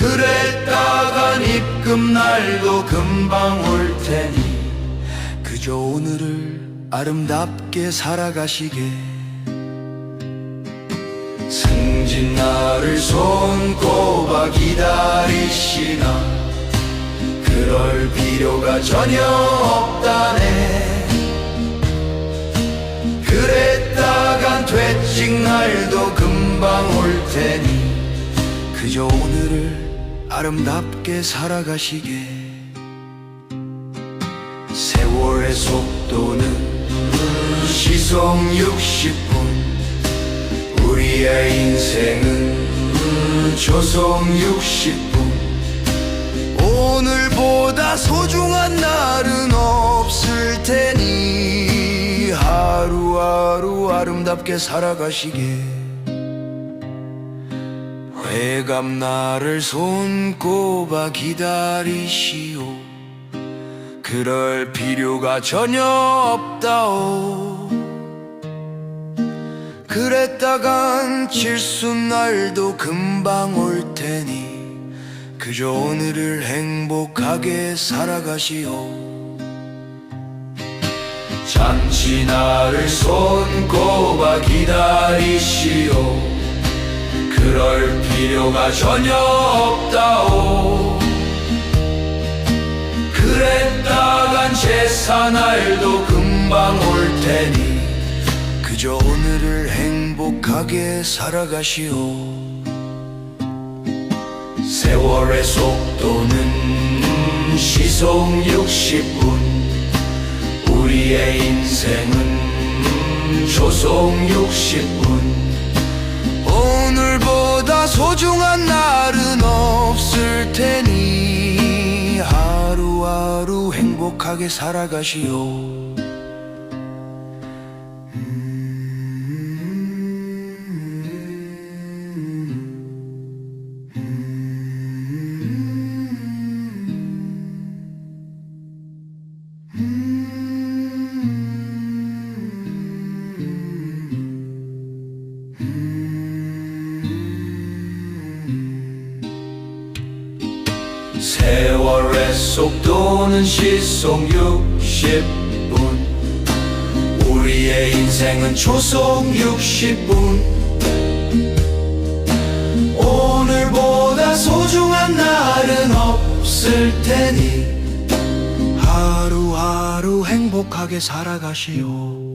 그랬다간 입금 날도 금방 올 테니 그저 오늘을 아름답게 살아가시게. 승진 날을 손꼽아 기다리시나. 그럴 필요가 전혀 없다네. 그랬다간 퇴직 날도 금방 올 테니 그저 오늘을 아름답게 살아가시게. 세월의 속도는 시속 60분. 우리의 인생은 조속 60분. 오늘보다 소중한 날은 없을 테니 하루하루 아름답게 살아가시게 회감 날을 손꼽아 기다리시오. 그럴 필요가 전혀 없다오. 그랬다간 칠순날도 금방 올 테니 그저 오늘을 행복하게 살아가시오. 잔치날을 손꼽아 기다리시오 그럴 필요가 전혀 없다오. 그랬다간 제사 날도 금방 올 테니 그저 오늘을 행복하게 살아가시오. 세월의 속도는 시속 60분. 우리의 인생은 조속 60분 행복하게 살아가시오 세월의 속도는 시속 60분. 우리의 인생은 초속 60분. 오늘보다 소중한 날은 없을 테니. 하루하루 행복하게 살아가시오